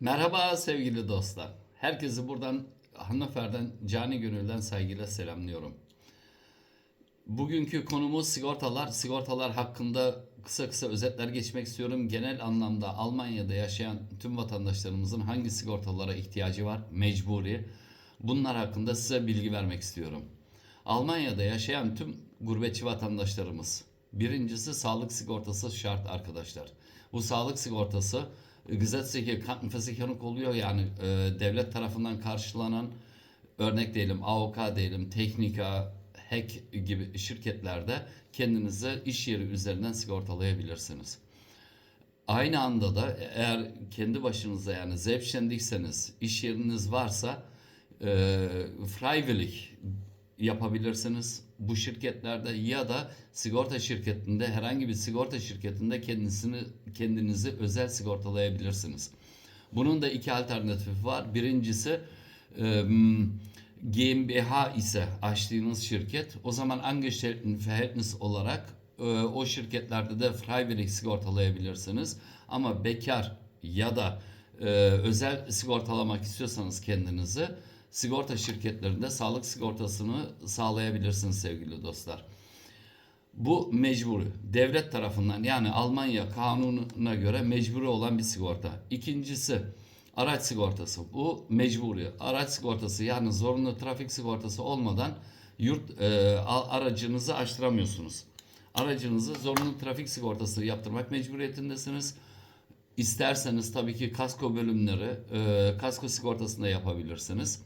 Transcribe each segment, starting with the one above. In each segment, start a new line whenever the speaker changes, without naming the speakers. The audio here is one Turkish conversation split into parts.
Merhaba sevgili dostlar. Herkesi buradan Hannover'den cani gönülden saygıyla selamlıyorum. Bugünkü konumuz sigortalar. Sigortalar hakkında kısa kısa özetler geçmek istiyorum. Genel anlamda Almanya'da yaşayan tüm vatandaşlarımızın hangi sigortalara ihtiyacı var? Mecburi. Bunlar hakkında size bilgi vermek istiyorum. Almanya'da yaşayan tüm gurbetçi vatandaşlarımız. Birincisi sağlık sigortası şart arkadaşlar. Bu sağlık sigortası e, gesetzliche Krankenversicherung oluyor yani e, devlet tarafından karşılanan örnek diyelim AOK diyelim Teknika, HEK gibi şirketlerde kendinizi iş yeri üzerinden sigortalayabilirsiniz. Aynı anda da eğer kendi başınıza yani selbstständigseniz, iş yeriniz varsa e, freiwillig yapabilirsiniz bu şirketlerde ya da sigorta şirketinde herhangi bir sigorta şirketinde kendisini kendinizi özel sigortalayabilirsiniz. Bunun da iki alternatifi var. Birincisi e, GmbH ise açtığınız şirket o zaman Angestelltenverhältnis olarak e, o şirketlerde de freiwillig sigortalayabilirsiniz. Ama bekar ya da e, özel sigortalamak istiyorsanız kendinizi sigorta şirketlerinde sağlık sigortasını sağlayabilirsiniz sevgili dostlar. Bu mecburi. Devlet tarafından yani Almanya kanununa göre mecburi olan bir sigorta. İkincisi araç sigortası. Bu mecburi. Araç sigortası yani zorunlu trafik sigortası olmadan yurt e, aracınızı açtıramıyorsunuz. Aracınızı zorunlu trafik sigortası yaptırmak mecburiyetindesiniz. İsterseniz tabii ki kasko bölümleri, e, kasko sigortasında yapabilirsiniz.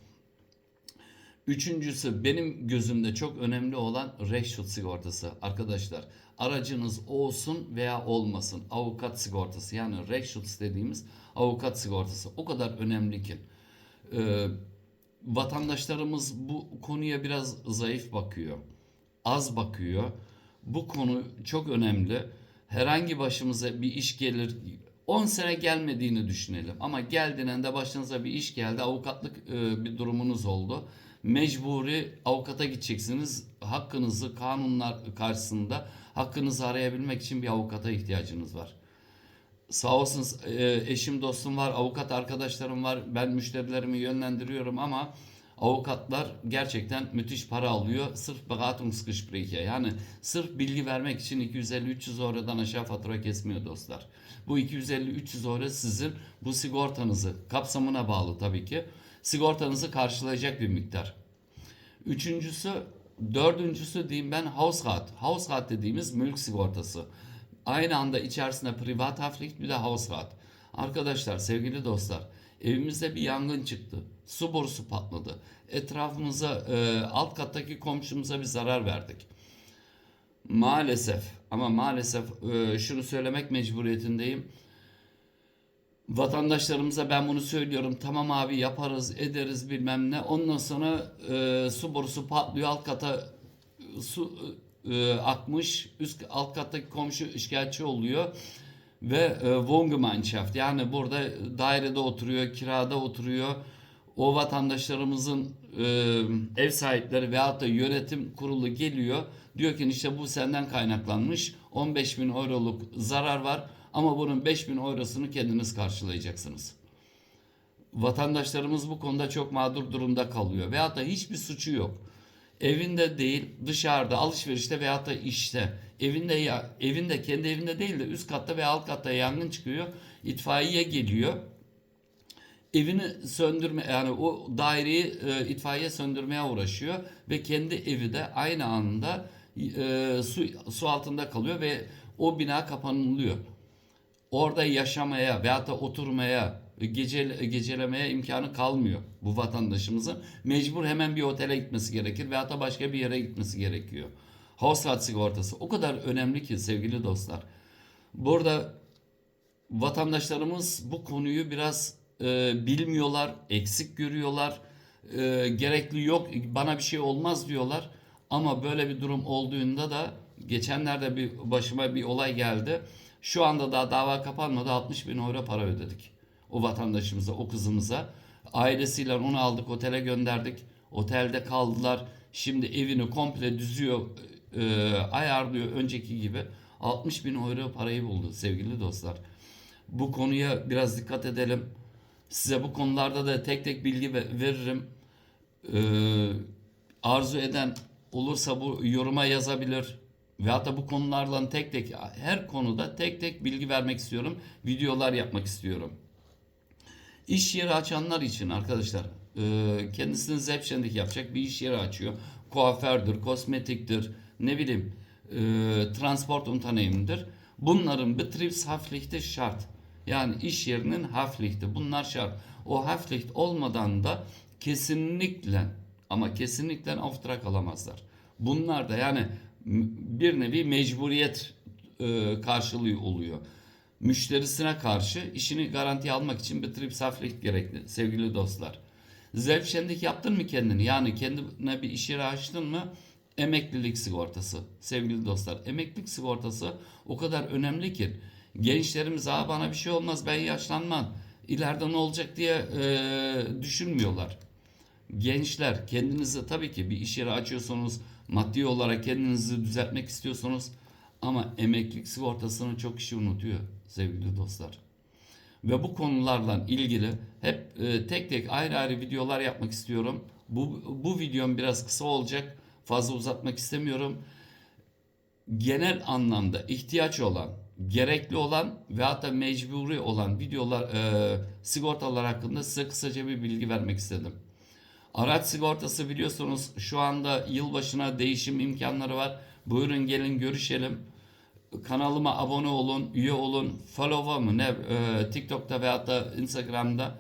Üçüncüsü benim gözümde çok önemli olan Rechtsschutz sigortası arkadaşlar. Aracınız olsun veya olmasın avukat sigortası yani Rechtsschutz dediğimiz avukat sigortası o kadar önemli ki. Ee, vatandaşlarımız bu konuya biraz zayıf bakıyor. Az bakıyor. Bu konu çok önemli. Herhangi başımıza bir iş gelir 10 sene gelmediğini düşünelim ama geldiğinde başınıza bir iş geldi avukatlık e, bir durumunuz oldu mecburi avukata gideceksiniz. Hakkınızı kanunlar karşısında hakkınızı arayabilmek için bir avukata ihtiyacınız var. Sağ olsun e, eşim dostum var, avukat arkadaşlarım var. Ben müşterilerimi yönlendiriyorum ama avukatlar gerçekten müthiş para alıyor. Sırf Beratungsgespräche yani sırf bilgi vermek için 250-300 eurodan aşağı fatura kesmiyor dostlar. Bu 250-300 euro sizin bu sigortanızı kapsamına bağlı tabii ki sigortanızı karşılayacak bir miktar. Üçüncüsü, dördüncüsü diyeyim ben Hausrat. Hausrat dediğimiz mülk sigortası. Aynı anda içerisinde privat hafiflik bir de Hausrat. Arkadaşlar, sevgili dostlar, evimizde bir yangın çıktı. Su borusu patladı. Etrafımıza, e, alt kattaki komşumuza bir zarar verdik. Maalesef ama maalesef e, şunu söylemek mecburiyetindeyim vatandaşlarımıza ben bunu söylüyorum. Tamam abi yaparız, ederiz bilmem ne. Ondan sonra e, su borusu patlıyor. Alt kata su e, akmış. Üst alt kattaki komşu şikayetçi oluyor. Ve e, Wohngemeinschaft yani burada dairede oturuyor, kirada oturuyor. O vatandaşlarımızın e, ev sahipleri veyahut da yönetim kurulu geliyor. Diyor ki işte bu senden kaynaklanmış. 15 bin euroluk zarar var ama bunun 5000 eurosunu kendiniz karşılayacaksınız. Vatandaşlarımız bu konuda çok mağdur durumda kalıyor. Veyahut da hiçbir suçu yok. Evinde değil, dışarıda, alışverişte veyahut da işte. Evinde ya evinde kendi evinde değil de üst katta ve alt katta yangın çıkıyor. İtfaiye geliyor. Evini söndürme yani o daireyi e, itfaiye söndürmeye uğraşıyor ve kendi evi de aynı anda e, su su altında kalıyor ve o bina kapanılıyor orada yaşamaya veyahut da oturmaya, gece, gecelemeye imkanı kalmıyor bu vatandaşımızın. Mecbur hemen bir otele gitmesi gerekir veyahut da başka bir yere gitmesi gerekiyor. Hausrat sigortası o kadar önemli ki sevgili dostlar. Burada vatandaşlarımız bu konuyu biraz e, bilmiyorlar, eksik görüyorlar. E, gerekli yok, bana bir şey olmaz diyorlar. Ama böyle bir durum olduğunda da geçenlerde bir başıma bir olay geldi. Şu anda daha dava kapanmadı 60 bin euro para ödedik. O vatandaşımıza, o kızımıza. Ailesiyle onu aldık, otele gönderdik. Otelde kaldılar. Şimdi evini komple düzüyor, e, ayarlıyor önceki gibi. 60 bin euro parayı buldu sevgili dostlar. Bu konuya biraz dikkat edelim. Size bu konularda da tek tek bilgi ve- veririm. Ee, arzu eden olursa bu yoruma yazabilir. Veyahut da bu konularla tek tek her konuda tek tek bilgi vermek istiyorum. Videolar yapmak istiyorum. İş yeri açanlar için arkadaşlar e, kendisini zepşendik yapacak bir iş yeri açıyor. Kuafördür, kosmetiktir, ne bileyim e, transport unternehmendir. Bunların Betriebshaftpflicht'i şart. Yani iş yerinin Haftpflicht'i bunlar şart. O Haftpflicht olmadan da kesinlikle ama kesinlikle auftrag alamazlar. Bunlar da yani bir nevi mecburiyet e, karşılığı oluyor müşterisine karşı işini garantiye almak için Betriebshaftpflicht gerekli sevgili dostlar. Selbstständig yaptın mı kendini? Yani kendine bir iş yeri açtın mı? Emeklilik sigortası sevgili dostlar. Emeklilik sigortası o kadar önemli ki gençlerimiz Aa, bana bir şey olmaz ben yaşlanmam ileride ne olacak diye e, düşünmüyorlar. Gençler kendinizi tabii ki bir iş yeri açıyorsunuz, maddi olarak kendinizi düzeltmek istiyorsunuz ama emeklilik sigortasını çok kişi unutuyor sevgili dostlar. Ve bu konularla ilgili hep e, tek tek ayrı ayrı videolar yapmak istiyorum. Bu, bu videom biraz kısa olacak. Fazla uzatmak istemiyorum. Genel anlamda ihtiyaç olan, gerekli olan ve hatta mecburi olan videolar, e, sigortalar hakkında size kısaca bir bilgi vermek istedim. Araç sigortası biliyorsunuz şu anda yılbaşına değişim imkanları var. Buyurun gelin görüşelim. Kanalıma abone olun, üye olun, follow mı ne e, TikTok'ta veyahut da Instagram'da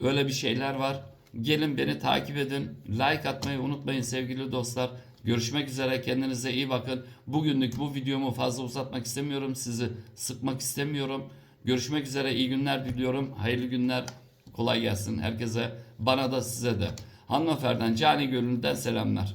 öyle bir şeyler var. Gelin beni takip edin. Like atmayı unutmayın sevgili dostlar. Görüşmek üzere kendinize iyi bakın. Bugünlük bu videomu fazla uzatmak istemiyorum. Sizi sıkmak istemiyorum. Görüşmek üzere iyi günler diliyorum. Hayırlı günler. Kolay gelsin herkese. Bana da size de. Hanımeferdiden cani gönülden selamlar.